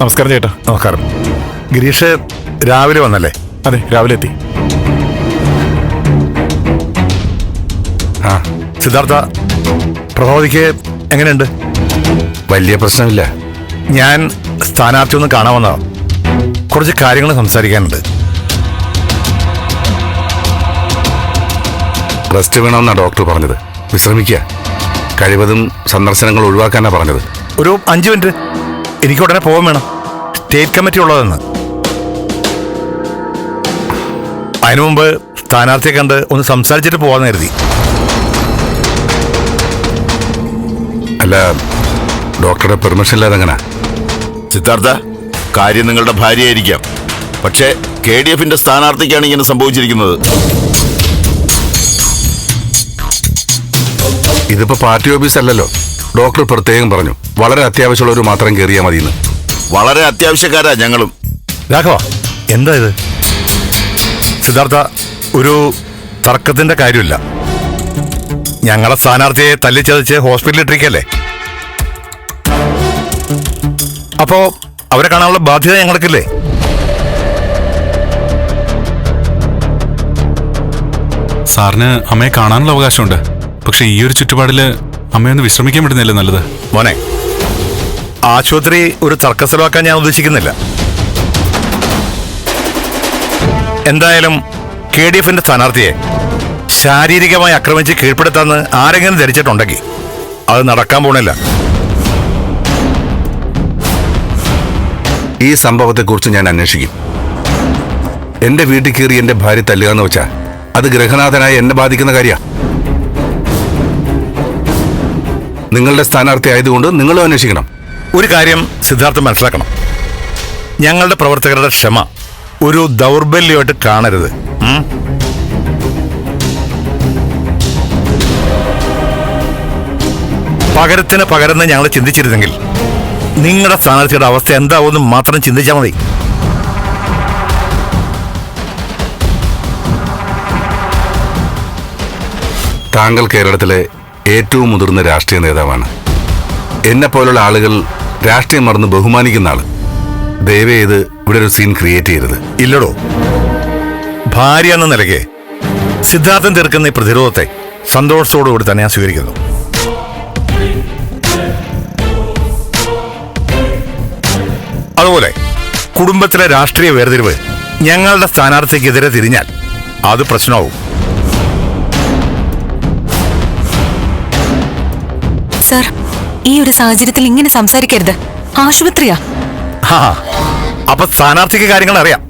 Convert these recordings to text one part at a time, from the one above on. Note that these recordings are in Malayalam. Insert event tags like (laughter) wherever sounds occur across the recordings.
നമസ്കാരം ചേട്ടാ. നമസ്കാരം. ഗിരീഷ് രാവിലെ വന്നല്ലേ? അതെ രാവിലെ എത്തി. ആ സിദ്ധാർത്ഥ പ്രഭാവതിക്ക് എങ്ങനെയുണ്ട്? വലിയ പ്രശ്നമില്ല. ഞാൻ സ്ഥാനാർത്ഥി ഒന്ന് കാണാൻ വന്നതാണ് കുറച്ച് കാര്യങ്ങൾ സംസാരിക്കാനുണ്ട്. റെസ്റ്റ് വേണമെന്നാ ഡോക്ടർ പറഞ്ഞത്. വിശ്രമിക്കുക. കഴിവതും സന്ദർശനങ്ങൾ ഒഴിവാക്കാനാ പറഞ്ഞത്. ഒരു അഞ്ച് മിനിറ്റ്. എനിക്ക് ഉടനെ പോകാൻ വേണം. സ്റ്റേറ്റ് കമ്മിറ്റി ഉള്ളതെന്ന്. അതിനു മുമ്പ് സ്ഥാനാർത്ഥിയെ കണ്ട് ഒന്ന് സംസാരിച്ചിട്ട് പോകാൻ കരുതി. അല്ല ഡോക്ടറുടെ പെർമിഷൻ ഇല്ലാതെ എങ്ങനെ സിദ്ധാർത്ഥ കാര്യം നിങ്ങളുടെ ഭാര്യയായിരിക്കാം. പക്ഷേ കെ ഡി എഫിന്റെ സ്ഥാനാർത്ഥിക്കാണ് ഇങ്ങനെ സംഭവിച്ചിരിക്കുന്നത്. ഇതിപ്പോ പാർട്ടി ഓഫീസ് അല്ലല്ലോ ഡോക്ടർ പ്രത്യേകം പറഞ്ഞു വളരെ അത്യാവശ്യമുള്ളവർ മാത്രം കയറിയാൽ മതിയെന്ന്. വളരെ അത്യാവശ്യക്കാരാ ഞങ്ങളും. രാഘവ എന്താ ഇത്? സിദ്ധാർത്ഥ ഒരു തർക്കത്തിന്റെ കാര്യമില്ല. ഞങ്ങളെ സ്ഥാനാർത്ഥിയെ തല്ലിച്ചതച്ച് ഹോസ്പിറ്റലിൽ ഇട്ടിരിക്കല്ലേ? അപ്പോ അവരെ കാണാനുള്ള ബാധ്യത ഞങ്ങൾക്കില്ലേ? സാറിന് അമ്മയെ കാണാനുള്ള അവകാശമുണ്ട്. പക്ഷെ ഈ ഒരു ചുറ്റുപാടിൽ അമ്മയൊന്ന് വിശ്രമിക്കാൻ പറ്റുന്നില്ല നല്ലത്? മോനെ ആശുപത്രി ഒരു തർക്കസ്ഥലമാക്കാൻ ഞാൻ ഉദ്ദേശിക്കുന്നില്ല. എന്തായാലും കെ ഡി എഫിന്റെ സ്ഥാനാർത്ഥിയെ ശാരീരികമായി ആക്രമിച്ച് കീഴ്പ്പെടുത്താന്ന് ആരെങ്കിലും ധരിച്ചിട്ടുണ്ടെങ്കിൽ അത് നടക്കാൻ പോണില്ല. ഈ സംഭവത്തെക്കുറിച്ച് ഞാൻ അന്വേഷിക്കും. എന്റെ വീട്ടിൽ കയറി എന്റെ ഭാര്യ തല്ലുക എന്ന് വെച്ചാൽ അത് ഗ്രഹനാഥനായ എന്നെ ബാധിക്കുന്ന കാര്യ. നിങ്ങളുടെ സ്ഥാനാർത്ഥി ആയതുകൊണ്ട് നിങ്ങളും അന്വേഷിക്കണം. ഒരു കാര്യം സിദ്ധാർത്ഥം മനസ്സിലാക്കണം. ഞങ്ങളുടെ പ്രവർത്തകരുടെ ക്ഷമ ഒരു ദൗർബല്യമായിട്ട് കാണരുത്? പകരത്തിന് പകരുന്ന ഞങ്ങൾ ചിന്തിച്ചിരുന്നെങ്കിൽ നിങ്ങളുടെ സ്ഥാനാർത്ഥിയുടെ അവസ്ഥ എന്താവുമെന്ന് മാത്രം ചിന്തിച്ചാൽ മതി. താങ്കൾ കേരളത്തിലെ ഏറ്റവും മുതിർന്ന രാഷ്ട്രീയ നേതാവാണ്. എന്നെ പോലുള്ള ആളുകൾ രാഷ്ട്രീയം മറന്ന് ബഹുമാനിക്കുന്ന ആൾ. ദയവേ ഇത് ഇവിടെ ഒരു സീൻ ക്രിയേറ്റ് ചെയ്യരുത്. ഇല്ലടോ. ഭാര്യ എന്ന നിലയ്ക്ക് സിദ്ധാർത്ഥം തീർക്കുന്ന ഈ പ്രതിരോധത്തെ സന്തോഷത്തോടുകൂടി തന്നെ ഞാൻ സ്വീകരിക്കുന്നു. അതുപോലെ കുടുംബത്തിലെ രാഷ്ട്രീയ വേർതിരിവ് ഞങ്ങളുടെ സ്ഥാനാർത്ഥിക്കെതിരെ തിരിഞ്ഞാൽ അത് പ്രശ്നമാവും. സർ ഈ ഒരു സാഹചര്യത്തിൽ ഇങ്ങനെ സംസാരിക്കരുത്. ആശുപത്രിയാ. അപ്പൊ സ്ഥാനാർത്ഥിക്ക് കാര്യങ്ങൾ അറിയാം.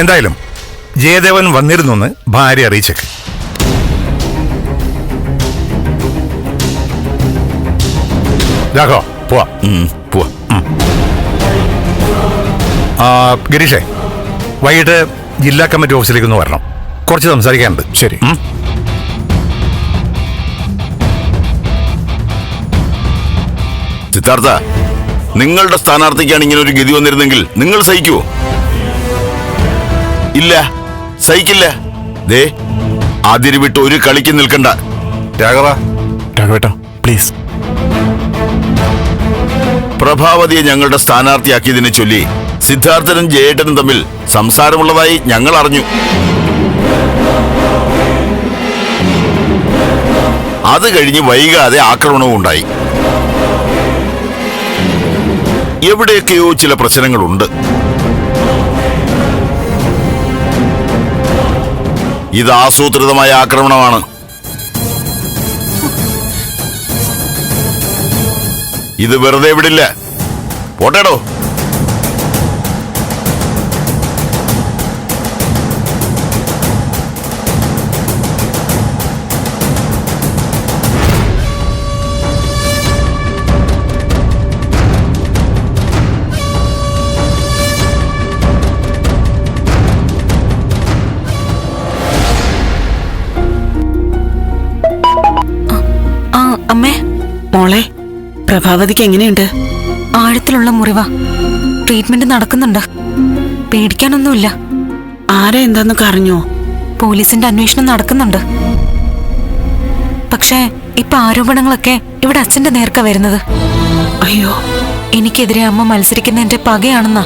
എന്തായാലും ജയദേവൻ വന്നിരുന്നു എന്ന് ഭാര്യ അറിയിച്ചേക്ക്. രാഘവ പോവാ. പോവാ. ഗിരീഷേ വൈകിട്ട് ജില്ലാ കമ്മിറ്റി ഓഫീസിലേക്ക് ഒന്ന് വരണം. കുറച്ച് സംസാരിക്കാനുണ്ട്. ശരി. സിദ്ധാർത്ഥ നിങ്ങളുടെ സ്ഥാനാർത്ഥിക്കാണ് ഇങ്ങനെ ഒരു ഗതി വന്നിരുന്നെങ്കിൽ നിങ്ങൾ സഹിക്കുവോ? ഇല്ല. സഹിക്കില്ല. ദേ ആതിരി വിട്ട് ഒരു കളിക്ക് നിൽക്കണ്ട. രാഘവ. രാഘവേട്ടാ പ്ലീസ് പ്രഭാവതിയെ ഞങ്ങളുടെ സ്ഥാനാർത്ഥിയാക്കിയതിനെ ചൊല്ലി സിദ്ധാർത്ഥനും ജയേട്ടനും തമ്മിൽ സംസാരമുള്ളതായി ഞങ്ങൾ അറിഞ്ഞു. അത് കഴിഞ്ഞ് വൈകാതെ ആക്രമണവും ഉണ്ടായി. എവിടെയൊക്കെയോ ചില പ്രശ്നങ്ങളുണ്ട്. ഇത് ആസൂത്രിതമായ ആക്രമണമാണ്. ഇത് വെറുതെ വിടില്ല. പോട്ടേടോ. അമ്മേ മോളെ പ്രഭാവതിക്ക് എങ്ങനെയുണ്ട്? ആഴത്തിലുള്ള മുറിവ. ട്രീറ്റ്മെന്റ് നടക്കുന്നുണ്ട്. പേടിക്കാനൊന്നുമില്ല. ആരാ എന്താന്നൊക്കെ അറിഞ്ഞോ? പോലീസിന്റെ അന്വേഷണം നടക്കുന്നുണ്ട്. പക്ഷേ ഇപ്പൊ ആരോപണങ്ങളൊക്കെ ഇവിടെ അച്ഛന്റെ നേർക്ക വരുന്നത്. അയ്യോ. എനിക്കെതിരെ അമ്മ മത്സരിക്കുന്നതിന്റെ പകയാണെന്നാ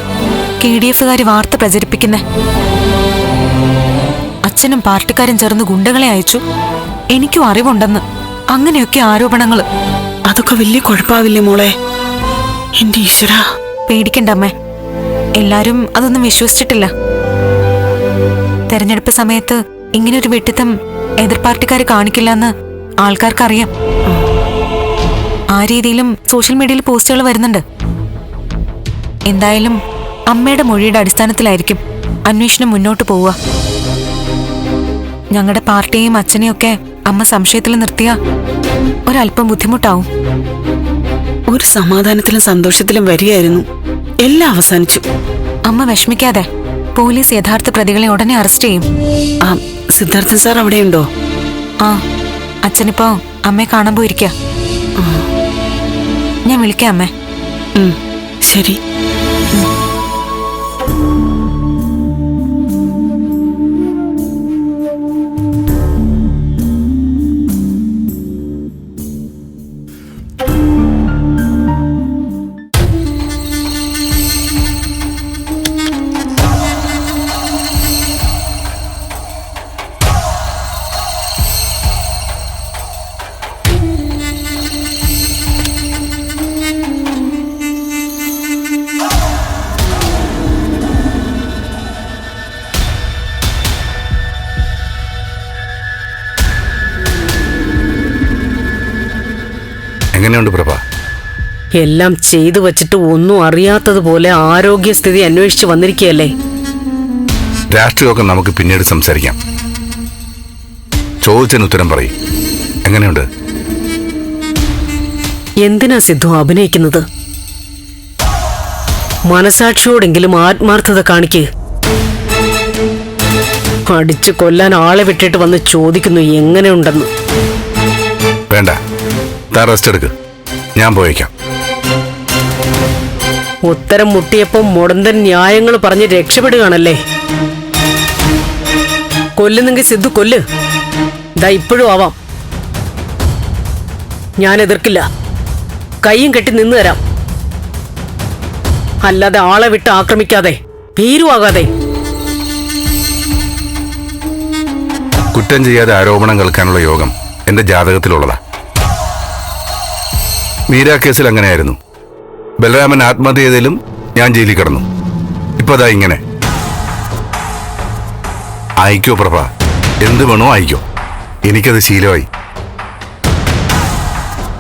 കെ ഡി എഫുകാര് വാർത്ത പ്രചരിപ്പിക്കുന്നെ. അച്ഛനും പാർട്ടിക്കാരും ചേർന്ന് ഗുണ്ടകളെ അയച്ചു. എനിക്കും അറിവുണ്ടെന്ന്. അങ്ങനെയൊക്കെ ആരോപണങ്ങൾ. അതൊക്കെ വലിയ കുഴപ്പാവില്ലേ മോളെ? എന്റെ ഈശ്വര. പേടിക്കണ്ട അമ്മേ. എല്ലാരും അതൊന്നും വിശ്വസിച്ചിട്ടില്ല. തെരഞ്ഞെടുപ്പ് സമയത്ത് ഇങ്ങനെ ഒരു വെട്ടിത്തം എതിർ പാർട്ടിക്കാർ കാണിക്കില്ലെന്ന് ആൾക്കാർക്കറിയാം. ആ രീതിയിലും സോഷ്യൽ മീഡിയയിൽ പോസ്റ്റുകൾ വരുന്നുണ്ട്. എന്തായാലും അമ്മയുടെ മൊഴിയുടെ അടിസ്ഥാനത്തിലായിരിക്കും അന്വേഷണം മുന്നോട്ട് പോവുക. ഞങ്ങളുടെ പാർട്ടിയെയും അച്ഛനെയും ഒക്കെ അമ്മ സംശയത്തിൽ നിർത്തിയ ഒരല്പം ബുദ്ധിമുട്ടാവും. ഒരു സമാധാനത്തിലും സന്തോഷത്തിലും വരികയായിരുന്നു. എല്ലാം അവസാനിച്ചു. അമ്മ വിഷമിക്കാതെ പോലീസ് യഥാർത്ഥ പ്രതികളെ ഉടനെ അറസ്റ്റ് ചെയ്യും. ആ സിദ്ധാർത്ഥൻ സാർ അവിടെയുണ്ടോ? ആ അച്ഛനിപ്പോ അമ്മയെ കാണാൻ പോയിരിക്ക. ഞാൻ വിളിക്കാം അമ്മേ. ശരി. എങ്ങനെയുണ്ട് പ്രഭ? എല്ലാം ചെയ്തു വച്ചിട്ട് ഒന്നും അറിയാത്തതുപോലെ ആരോഗ്യസ്ഥിതി അന്വേഷിച്ച് വന്നിരിക്കുകയല്ലേ? രാഷ്ട്രീയമൊക്കെ നമുക്ക് പിന്നീട് സംസാരിക്കാം. ചോദിച്ചതിന് ഉത്തരം പറയും. എങ്ങനെയുണ്ട്? എന്തിനാ സിദ്ധു അഭിനയിക്കുന്നത്? മനസാക്ഷിയോടെങ്കിലും ആത്മാർത്ഥത കാണിക്ക്. അടിച്ചു കൊല്ലാൻ ആളെ വിട്ടിട്ട് വന്ന് ചോദിക്കുന്നു എങ്ങനെയുണ്ടെന്ന്. വേണ്ട. താൻ റെസ്റ്റ് എടുക്ക്. ഞാൻ പോയേക്കാം. ഉത്തരം മുട്ടിയപ്പോ മുടന്തൻ ന്യായങ്ങൾ പറഞ്ഞ് രക്ഷപ്പെടുകയാണല്ലേ? കൊല്ലുന്നെങ്കിൽ സിദ്ധു കൊല്ല്. ദാ ഇപ്പോഴും ആവാം. ഞാൻ എതിർക്കില്ല. കൈയും കെട്ടി നിന്നു തരാം. അല്ലാതെ ആളെ വിട്ട് ആക്രമിക്കാതെ ഭീരുവാകാതെ. കുറ്റം ചെയ്യാതെ ആരോപണം കേൾക്കാനുള്ള യോഗം എന്റെ ജാതകത്തിലുള്ളതാ. മീര കേസിൽ അങ്ങനെയായിരുന്നു. ബലരാമൻ ആത്മഹത്യ ചെയ്തതിലും ഞാൻ ജയിലിൽ കിടന്നു. ഇപ്പൊ അതാ ഇങ്ങനെ. അയക്കോ പ്രഭ എന്ത് വേണോ അയക്കോ എനിക്കത് ശീലമായി.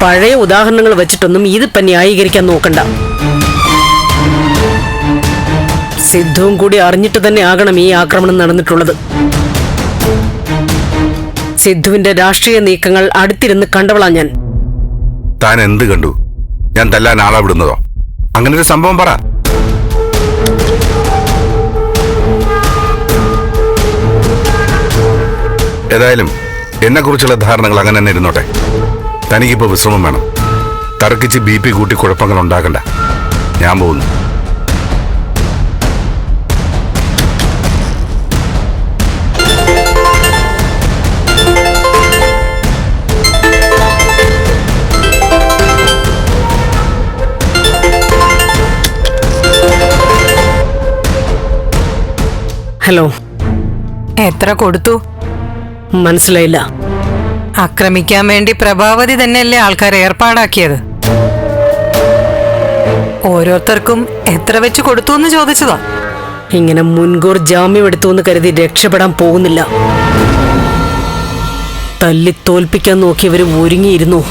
പഴയ ഉദാഹരണങ്ങൾ വെച്ചിട്ടൊന്നും ഇതിപ്പോ ന്യായീകരിക്കാൻ നോക്കണ്ട. സിദ്ധുവും കൂടി അറിഞ്ഞിട്ട് തന്നെ ആകണം ഈ ആക്രമണം നടന്നിട്ടുള്ളത്. സിദ്ധുവിന്റെ രാഷ്ട്രീയ നീക്കങ്ങൾ അടുത്തിരുന്ന് കണ്ടവളാ ഞാൻ. താൻ എന്ത് കണ്ടു? ഞാൻ തല്ലാൻ ആളെ വിടുന്നതോ? അങ്ങനെ ഒരു സംഭവം പറ. ഏതായാലും എന്നെ കുറിച്ചുള്ള ധാരണകൾ അങ്ങനെ തന്നെ ഇരുന്നോട്ടെ. തനിക്കിപ്പോ വിശ്രമം വേണം. തർക്കിച്ച് ബി പി കൂട്ടി കുഴപ്പങ്ങൾ ഉണ്ടാക്കണ്ട. ഞാൻ പോകുന്നു. ഹലോ. എത്ര കൊടുത്തു? മനസ്സിലായില്ല. ആക്രമിക്കാൻ വേണ്ടി പ്രഭാവതി തന്നെയല്ലേ ആൾക്കാർ ഏർപ്പാടാക്കിയത്? ഓരോരുത്തർക്കും എത്ര വെച്ച് കൊടുത്തു എന്ന് ചോദിച്ചതാ. ഇങ്ങനെ മുൻകൂർ ജാമ്യം എടുത്തു എന്ന് കരുതി രക്ഷപ്പെടാൻ പോകുന്നില്ല. തല്ലി തോൽപ്പിക്കാൻ നോക്കിയവർ ഒരുങ്ങിയിരുന്നു.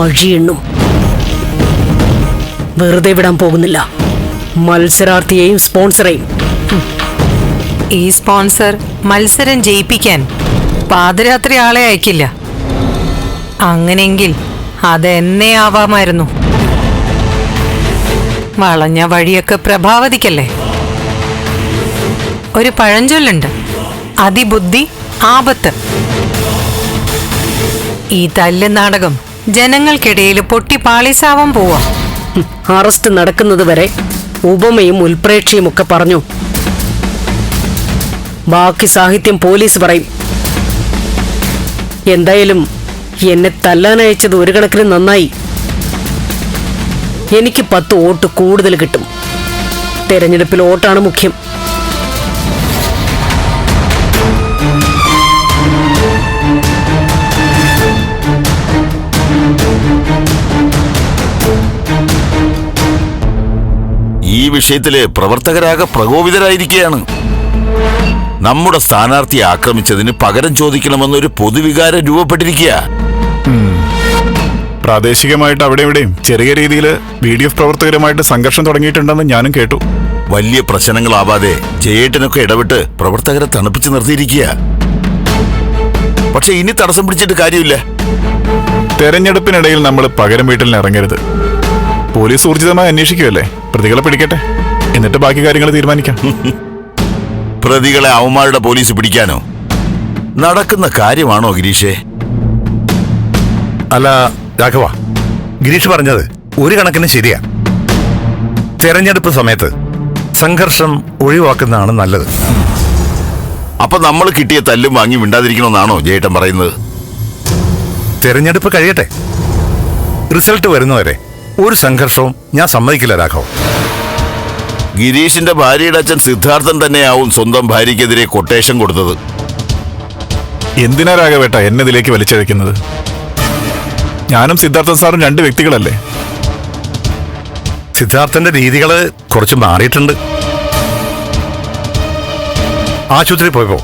അഴിയെണ്ണും വെറുതെ വിടാൻ പോകുന്നില്ല. മത്സരാർത്ഥിയെയും സ്പോൺസറെയും. ഈ സ്പോൺസർ മത്സരം ജയിപ്പിക്കാൻ പാതിരാത്രി ആളെ അയക്കില്ല. അങ്ങനെങ്കിൽ അതെന്നേ ആവാമായിരുന്നു വളഞ്ഞ വഴിയൊക്കെ പ്രഭാവതിക്കല്ലേ? ഒരു പഴഞ്ചൊല്ലുണ്ട്. അതിബുദ്ധി ആപത്ത്. ഈ തല്ല് നാടകം ജനങ്ങൾക്കിടയിൽ പൊട്ടി പാളിസാവാൻ പോവാ അറസ്റ്റ് നടക്കുന്നത് വരെ ഉപമയും ഉൽപ്രേക്ഷയും ഒക്കെ പറഞ്ഞു. ബാക്കി സാഹിത്യം പോലീസ് പറയും. എന്തായാലും എന്നെ തല്ലാനയച്ചത് ഒരു കണക്കിന് നന്നായി. എനിക്ക് പത്ത് വോട്ട് കൂടുതൽ കിട്ടും. തെരഞ്ഞെടുപ്പിൽ വോട്ടാണ് മുഖ്യം. ഈ വിഷയത്തിൽ പ്രവർത്തകരാകെ പ്രകോപിതരായിരിക്കുകയാണ്. നമ്മുടെ സ്ഥാനാർത്ഥിയെ ആക്രമിച്ചതിന് പകരം ചോദിക്കണമെന്നൊരു പൊതുവികാരം രൂപപ്പെട്ടിരിക്കുക പ്രാദേശികമായിട്ട് അവിടെ ഇവിടെയും ചെറിയ രീതിയിൽ ബി ഡി എഫ് പ്രവർത്തകരുമായിട്ട് സംഘർഷം തുടങ്ങിയിട്ടുണ്ടെന്ന് ഞാനും കേട്ടു. വലിയ പ്രശ്നങ്ങളാവാതെ ജയേട്ടനൊക്കെ ഇടപെട്ട് പ്രവർത്തകരെ തണുപ്പിച്ച് നിർത്തിയിരിക്കുക പക്ഷെ ഇനി തടസ്സം പിടിച്ചിട്ട് കാര്യമില്ല. തെരഞ്ഞെടുപ്പിനിടയിൽ നമ്മൾ പകരം വീട്ടിൽ ഇറങ്ങരുത്. പോലീസ് ഊർജിതമായി അന്വേഷിക്കുമല്ലേ പ്രതികളെ പിടിക്കട്ടെ. എന്നിട്ട് ബാക്കി കാര്യങ്ങൾ തീരുമാനിക്കാം. (laughs) പ്രതികളെ അവന്മാരുടെ പോലീസ് പിടിക്കാനോ? നടക്കുന്ന കാര്യമാണോ ഗിരീഷേ? അല്ല രാഘവ ഗിരീഷ് പറഞ്ഞത് ഒരു കണക്കിന് ശരിയാ. തെരഞ്ഞെടുപ്പ് സമയത്ത് സംഘർഷം ഒഴിവാക്കുന്നതാണ് നല്ലത്. അപ്പൊ നമ്മൾ കിട്ടിയ തല്ലും വാങ്ങി മിണ്ടാതിരിക്കണമെന്നാണോ ജയേട്ടൻ പറയുന്നത്? തെരഞ്ഞെടുപ്പ് കഴിയട്ടെ. റിസൾട്ട് വരുന്നവരെ ഒരു സംഘർഷവും ഞാൻ സമ്മതിക്കില്ല രാഘവ. ഗിരീഷിന്റെ ഭാര്യയുടെ അച്ഛൻ സിദ്ധാർത്ഥൻ തന്നെയാവും സ്വന്തം ഭാര്യയ്ക്കെതിരെ കൊട്ടേഷൻ കൊടുത്തത്. എന്തിനാ രാഘവേട്ട എന്നെ ഇതിലേക്ക് വലിച്ചഴക്കുന്നത് ഞാനും സിദ്ധാർത്ഥൻ സാറും രണ്ട് വ്യക്തികളല്ലേ? സിദ്ധാർത്ഥന്റെ രീതികൾ കുറച്ച് മാറിയിട്ടുണ്ട്. ആശുപത്രി പോയപ്പോ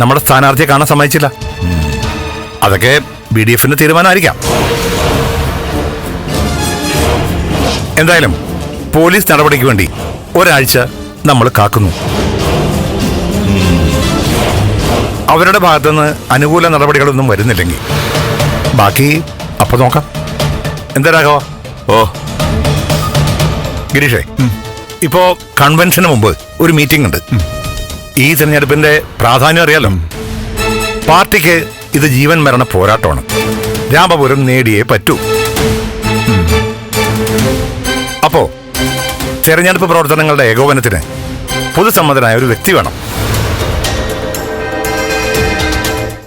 നമ്മുടെ സ്ഥാനാർത്ഥിയെ കാണാൻ സമ്മതിച്ചില്ല. അതൊക്കെ ബി ഡി എഫിന്റെ തീരുമാനമായിരിക്കാം. എന്തായാലും പോലീസ് നടപടിക്ക് വേണ്ടി ഒരാഴ്ച നമ്മൾ കാക്കുന്നു. അവരുടെ ഭാഗത്തുനിന്ന് അനുകൂല നടപടികളൊന്നും വരുന്നില്ലെങ്കിൽ. ബാക്കി അപ്പൊ നോക്കാം. എന്താ രാഘവ? ഓ. ഗിരീഷേ ഇപ്പോ കൺവെൻഷന് മുമ്പ് ഒരു മീറ്റിംഗ് ഉണ്ട്. ഈ തെരഞ്ഞെടുപ്പിന്റെ പ്രാധാന്യം അറിയാലോ? പാർട്ടിക്ക് ഇത് ജീവൻ മരണ പോരാട്ടമാണ്. രാമപുരം നേടിയേ പറ്റൂ. തെരഞ്ഞെടുപ്പ് പ്രവർത്തനങ്ങളുടെ ഏകോപനത്തിന് പൊതുസമ്മതനായ ഒരു വ്യക്തി വേണം.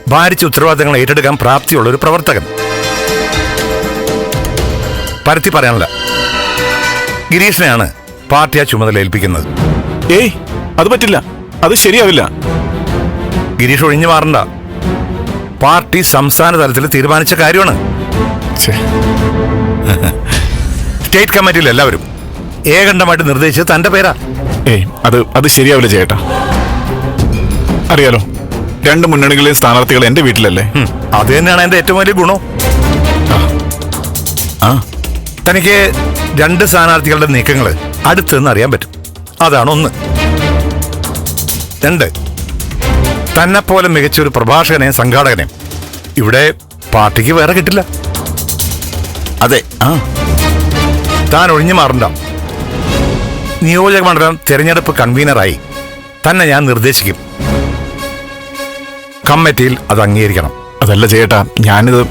ഭാരിച്ച ഉത്തരവാദിത്തങ്ങൾ ഏറ്റെടുക്കാൻ പ്രാപ്തിയുള്ള ഒരു പ്രവർത്തകൻ. പരത്തി പറയാനല്ല. ഗിരീഷിനെയാണ് പാർട്ടി ആ ചുമതല ഏൽപ്പിക്കുന്നത്. ഏയ് അത് പറ്റില്ല. അത് ശരിയാവില്ല. ഗിരീഷ് ഒഴിഞ്ഞു മാറണ്ട. പാർട്ടി സംസ്ഥാന തലത്തിൽ തീരുമാനിച്ച കാര്യമാണ്. സ്റ്റേറ്റ് കമ്മിറ്റിയിൽ എല്ലാവരും ഏകണ്ഠമായിട്ട് നിർദ്ദേശിച്ചത് തന്റെ പേരാ. ഏയ് അത് അത് ശരിയാവില്ല ചേട്ടാ. അറിയാലോ രണ്ട് മുന്നണികളിലെ സ്ഥാനാർത്ഥികൾ എന്റെ വീട്ടിലല്ലേ? ഉം, അത് തന്നെയാണ് എന്റെ ഏറ്റവും വലിയ ഗുണം. ആ. തനിക്ക് രണ്ട് സ്ഥാനാർത്ഥികളുടെ നീക്കങ്ങൾ അടുത്ത് നിന്ന് അറിയാൻ പറ്റും. അതാണ് ഒന്ന്. രണ്ട് തന്നെ പോലെ മികച്ച ഒരു പ്രഭാഷകനെയും സംഘാടകനെയും ഇവിടെ പാർട്ടിക്ക് വേറെ കിട്ടില്ല. അതെ ആ. താൻ ഒഴിഞ്ഞു മാറണ്ട. നിയോജക മണ്ഡലം തെരഞ്ഞെടുപ്പ് കൺവീനറായി. തന്നെ ഞാൻ നിർദ്ദേശിക്കും. കമ്മിറ്റിയിൽ അത് അംഗീകരിക്കണം. അതല്ല ചേട്ടാ ഞാനിത്.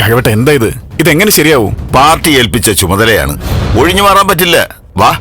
രാഘവേട്ട എന്താ ഇത്? ഇതെങ്ങനെ ശരിയാവും? പാർട്ടി ഏൽപ്പിച്ച ചുമതലയാണ്. ഒഴിഞ്ഞു മാറാൻ പറ്റില്ല. വാ.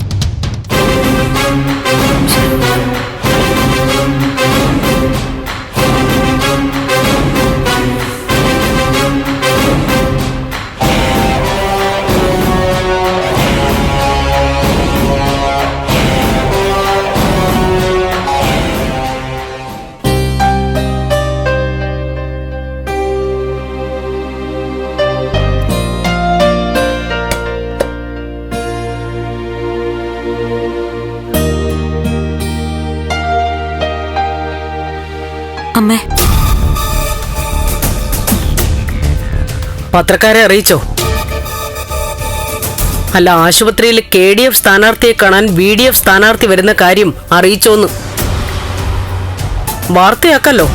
അമ്മേ. പത്രക്കാരെ അറിയിച്ചോ? അല്ല ആശുപത്രിയിൽ കെ ഡി എഫ് സ്ഥാനാർത്ഥിയെ കാണാൻ ബി ഡി എഫ് സ്ഥാനാർത്ഥി വരുന്ന കാര്യം അറിയിച്ചോന്ന്. വാർത്തയാക്കല്ലോ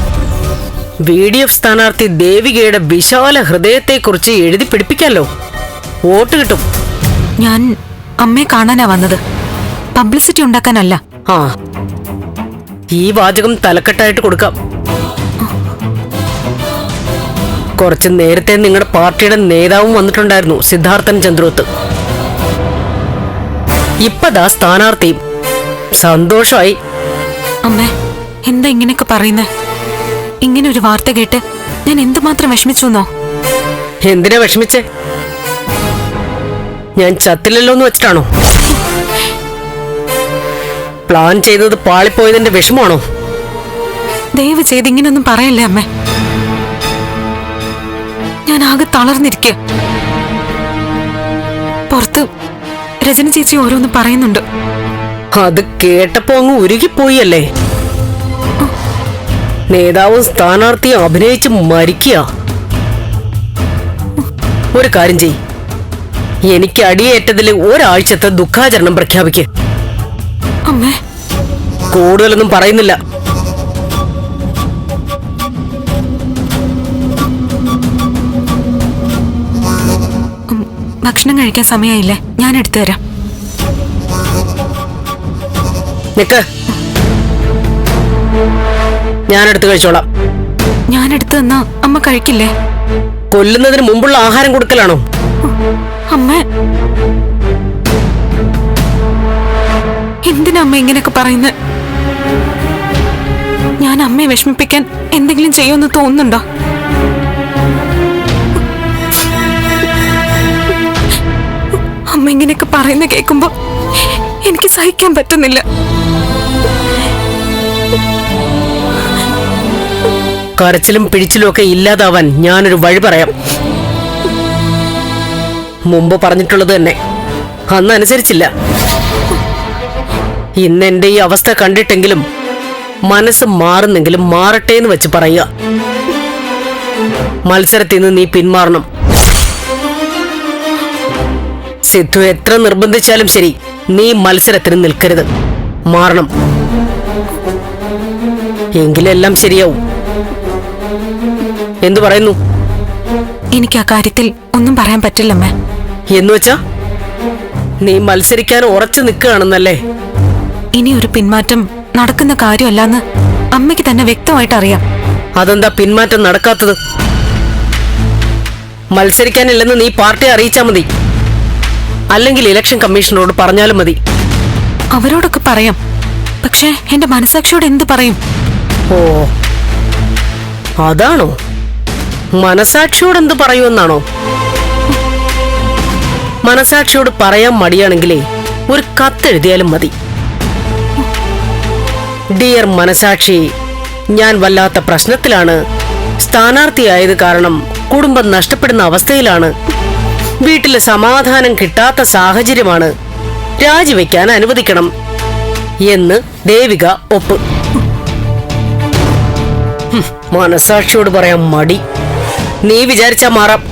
ബി ഡി എഫ് സ്ഥാനാർത്ഥി ദേവികയുടെ വിശാല ഹൃദയത്തെക്കുറിച്ച് എഴുതി പിടിപ്പിക്കാലോ? വോട്ട് കിട്ടും. ഞാൻ അമ്മയെ കാണാനാ വന്നത്. പബ്ലിസിറ്റി ഉണ്ടാക്കാനല്ല. ആ. ഈ വാചകം തലക്കെട്ടായിട്ട് കൊടുക്കാം. കുറച്ച് നേരത്തെ നിങ്ങളുടെ പാർട്ടിയുടെ നേതാവും വന്നിട്ടുണ്ടായിരുന്നു സിദ്ധാർത്ഥൻ ചന്ദ്രോത്ത്. ഇപ്പതാ സ്ഥാനാർത്ഥിയും. സന്തോഷമായി അമ്മേ എന്താ ഇങ്ങനെയൊക്കെ പറയുന്നേ? ഇങ്ങനെ ഒരു വാർത്ത കേട്ട് ഞാൻ എന്തുമാത്രം വിഷമിച്ചു എന്നോ എന്തിനാ വിഷമിച്ചേ? ഞാൻ ചത്തില്ലല്ലോ എന്ന് വെച്ചിട്ടാണോ? പ്ലാൻ ചെയ്തത് പാളിപ്പോയതിന്റെ വിഷമാണോ ദയവ് ചെയ്ത് ഇങ്ങനെയൊന്നും പറയല്ലേ അമ്മേ? ഞാൻ ആകെ തളർന്നിരിക്കുക പുറത്ത് രജനി ചേച്ചി ഓരോന്ന് പറയുന്നുണ്ട്. അത് കേട്ടപ്പോ അങ്ങ് ഉരുകിപ്പോയി അല്ലേ നേതാവും സ്ഥാനാർത്ഥിയും അഭിനയിച്ച് മരിക്കുക ഒരു കാര്യം ചെയ് എനിക്ക് അടിയേറ്റതിൽ ഒരാഴ്ചത്തെ ദുഃഖാചരണം പ്രഖ്യാപിക്കുക അമ്മേ. കൂടുതലൊന്നും പറയുന്നില്ല. ഭക്ഷണം കഴിക്കാൻ സമയമായില്ലേ ഞാൻ എടുത്തു തരാം. നിക്ക്. ഞാനെടുത്ത് കഴിച്ചോളാം. ഞാൻ എടുത്തു തന്നാ അമ്മ കഴിക്കില്ലേ? കൊല്ലുന്നതിന് മുമ്പുള്ള ആഹാരം കൊടുക്കലാണോ? അമ്മ. എന്തിനാ അമ്മ ഇങ്ങനെയൊക്കെ പറയുന്നത് ഞാൻ അമ്മയെ വിഷമിപ്പിക്കാൻ എന്തെങ്കിലും ചെയ്യുമെന്ന് തോന്നുന്നുണ്ടോ? അമ്മ ഇങ്ങനെയൊക്കെ പറയുന്ന കേൾക്കുമ്പോ എനിക്ക് സഹിക്കാൻ പറ്റുന്നില്ല. കരച്ചിലും പിടിച്ചിലും ഒക്കെ ഇല്ലാതാവാൻ ഞാനൊരു വഴി പറയാം. മുമ്പ് പറഞ്ഞിട്ടുള്ളത് തന്നെ. അന്ന് അനുസരിച്ചില്ല. ഇന്ന് എന്റെ ഈ അവസ്ഥ കണ്ടിട്ടെങ്കിലും മനസ്സ് മാറുന്നെങ്കിലും മാറട്ടെ എന്ന് വെച്ച് പറയുക. മത്സരത്തിൽ നിന്ന് നീ പിന്മാറണം. സിദ്ധു എത്ര നിർബന്ധിച്ചാലും ശരി നീ മത്സരത്തിന് നിൽക്കരുത്. മാറണം. എങ്കിലെല്ലാം ശരിയാവും. എന്തു പറയുന്നു? എനിക്ക് ആ കാര്യത്തിൽ ഒന്നും പറയാൻ പറ്റില്ലമ്മേ. എന്ന് വെച്ചാ നീ മത്സരിക്കാൻ ഉറച്ചു നിൽക്കുകയാണെന്നല്ലേ? ഇനി ഒരു പിന്മാറ്റം നടക്കുന്ന കാര്യമല്ലെന്ന് അമ്മയ്ക്ക് തന്നെ വ്യക്തമായിട്ട് അറിയാം അതെന്താ പിന്മാറ്റം നടക്കാത്തത്? മത്സരിക്കാനില്ലെന്ന് നീ പാർട്ടിയെ അറിയിച്ചാ മതി. അല്ലെങ്കിൽ ഇലക്ഷൻ കമ്മീഷനോട് പറഞ്ഞാലും മതി. അവരോടൊക്കെ പറയാം. പക്ഷേ എന്റെ മനസാക്ഷിയോട് എന്ത് പറയും? ഓ അതാണോ? മനസാക്ഷിയോട് എന്ത് പറയുമെന്നാണോ? മനസാക്ഷിയോട് പറയാൻ മടിയാണെങ്കിലേ ഒരു കത്തെഴുതിയാലും മതി. ഡിയർ മനസാക്ഷി ഞാൻ വല്ലാത്ത പ്രശ്നത്തിലാണ്. സ്ഥാനാർത്ഥിയായത് കാരണം കുടുംബം നഷ്ടപ്പെടുന്ന അവസ്ഥയിലാണ് വീട്ടിൽ സമാധാനം കിട്ടാത്ത സാഹചര്യമാണ് രാജിവെക്കാൻ അനുവദിക്കണം എന്ന് ദേവിക ഒപ്പ്. മനസാക്ഷിയോട് പറയാൻ മടി. നീ വിചാരിച്ചാ മാറാം.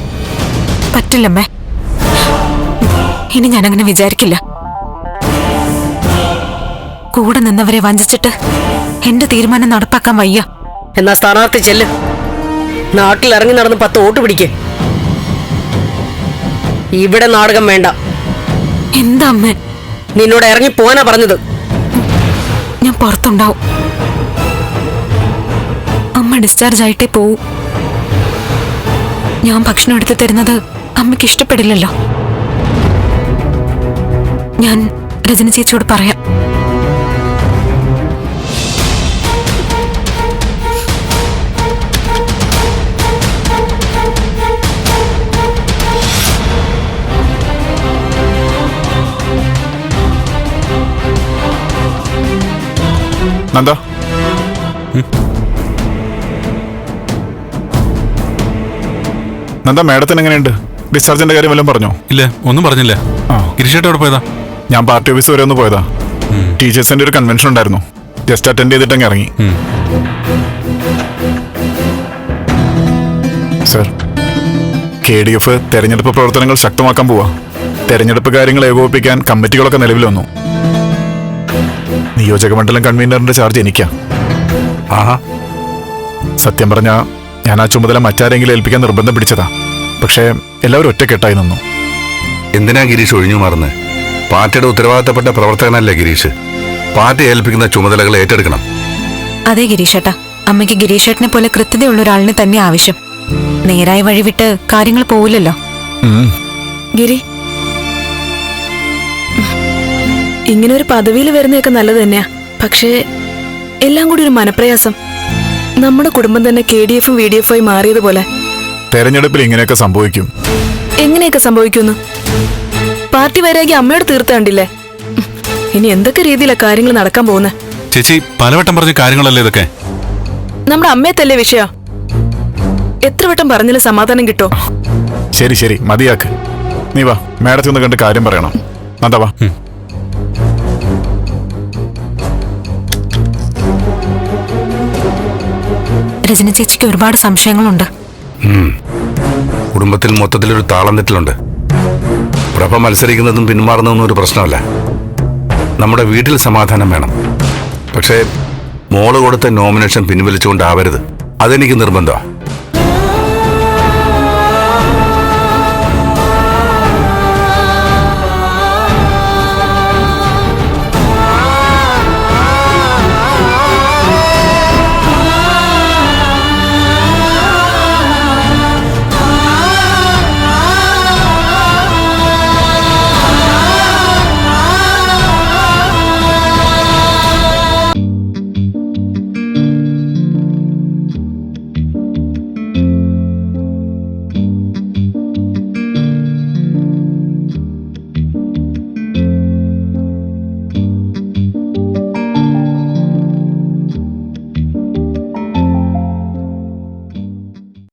പറ്റില്ലമ്മേ. ഇനി ഞാനങ്ങനെ വിചാരിക്കില്ല. കൂടെ നിന്നവരെ വഞ്ചിച്ചിട്ട് എന്റെ തീരുമാനം നടപ്പാക്കാൻ വയ്യ. എന്നാ സ്ഥാനാർത്ഥി ചെല്ല്. നാട്ടിലിറങ്ങി നടന്ന് പത്ത് വോട്ട് പിടിക്ക്. ഇവിടെ നാടകം വേണ്ട. എന്താ അമ്മേ? നിന്നോട് ഇറങ്ങി പോവാനാ പറഞ്ഞത്. ഞാൻ പുറത്തുണ്ടാവും. അമ്മ ഡിസ്ചാർജ് ആയിട്ടേ പോവൂ. ഞാൻ ഭക്ഷണം എടുത്തു തരുന്നത് അമ്മയ്ക്ക് ഇഷ്ടപ്പെടില്ലല്ലോ. ഞാൻ രജനി ചേച്ചിയോട് പറയാം. നന്ദ നന്ദ മാഡത്തിന് എങ്ങനെയുണ്ട്? ഡിസ്ചാർജിന്റെ കാര്യം വല്ലതും പറഞ്ഞോ? ഇല്ല ഒന്നും പറഞ്ഞില്ല. ആ. ഗിരിഷേട്ട അവിടെ പോയതാ? ഞാൻ പാർട്ടി ഓഫീസ് വരെ ഒന്ന് പോയതാ. ടീച്ചേഴ്സിന്റെ ഒരു കൺവെൻഷൻ ഉണ്ടായിരുന്നു. ജസ്റ്റ് അറ്റൻഡ് ചെയ്തിട്ടങ്ങ് ഇറങ്ങി. ഉം. സർ കെ ഡി എഫ് തെരഞ്ഞെടുപ്പ് പ്രവർത്തനങ്ങൾ ശക്തമാക്കാൻ പോവാ. തെരഞ്ഞെടുപ്പ് കാര്യങ്ങൾ ഏകോപിപ്പിക്കാൻ കമ്മിറ്റികളൊക്കെ നിലവിൽ വന്നു. നിയോജക മണ്ഡലം കൺവീനറിന്റെ ചാർജ് എനിക്കാ. ആഹാ. സത്യം പറഞ്ഞ ഞാൻ ആ ചുമതല മറ്റാരെങ്കിലും ഏൽപ്പിക്കാൻ നിർബന്ധം പിടിച്ചതാ. പക്ഷേ എല്ലാവരും ഒറ്റക്കെട്ടായി നിന്നു. എന്തിനാ ഗിരീഷ് ഒഴിഞ്ഞു മാറുന്നത് പാർട്ടിയുടെ ഉത്തരവാദിത്തപ്പെട്ട പ്രവർത്തകനല്ലേ ഗിരീഷ്? പാർട്ടി ഏൽപ്പിക്കുന്ന ചുമതലകൾ ഏറ്റെടുക്കണം. അതെ ഗിരീഷേട്ടാ. അമ്മയ്ക്ക് ഗിരീഷേട്ടനെ പോലെ കൃത്യതയുള്ള ഒരാളിന് തന്നെ ആവശ്യം. നേരായ വഴി വിട്ട് കാര്യങ്ങൾ പോവില്ലല്ലോ. ഗിരി ഇങ്ങനെ ഒരു പദവിയിൽ വരുന്നതൊക്കെ നല്ലത് തന്നെയാ. പക്ഷേ എല്ലാം കൂടി ഒരു മനപ്രയാസം. നമ്മുടെ കുടുംബം തന്നെ കെ ഡി എഫും വി ഡി എഫ് ആയി മാറിയതുപോലെ. തെരഞ്ഞെടുപ്പിൽ ഇങ്ങനെയൊക്കെ സംഭവിക്കും. എങ്ങനെയൊക്കെ സംഭവിക്കുന്നു? പാർട്ടി വരാകി അമ്മയോട് തീർത്താണ്ടില്ലേ ഇനി എന്തൊക്കെ രീതിയിലാ കാര്യങ്ങൾ നടക്കാൻ പോകുന്നത് ചേച്ചി പലവട്ടം പറഞ്ഞ കാര്യങ്ങളല്ലേ ഇതൊക്കെ? നമ്മുടെ അമ്മയെ തല്ലേ വിഷയ? എത്ര വട്ടം പറഞ്ഞാലും സമാധാനം കിട്ടോ? ശരി ശരി. മതിയാക്ക്. നീ വാ. മേഡത്തിൽ നിന്ന് കണ്ട് കാര്യം പറയണം. നന്ദ വാ. രജനി ചേച്ചിക്ക് ഒരുപാട് സംശയങ്ങളുണ്ട്. കുടുംബത്തിൽ മൊത്തത്തിൽ ഒരു താളം തെറ്റിലുണ്ട്. പ്രഭ മത്സരിക്കുന്നതും പിന്മാറുന്നതൊന്നും ഒരു പ്രശ്നമല്ല. നമ്മുടെ വീട്ടിൽ സമാധാനം വേണം. പക്ഷേ മോൾ കൊടുത്ത നോമിനേഷൻ പിൻവലിച്ചുകൊണ്ടാവരുത്. അതെനിക്ക് നിർബന്ധമാണ്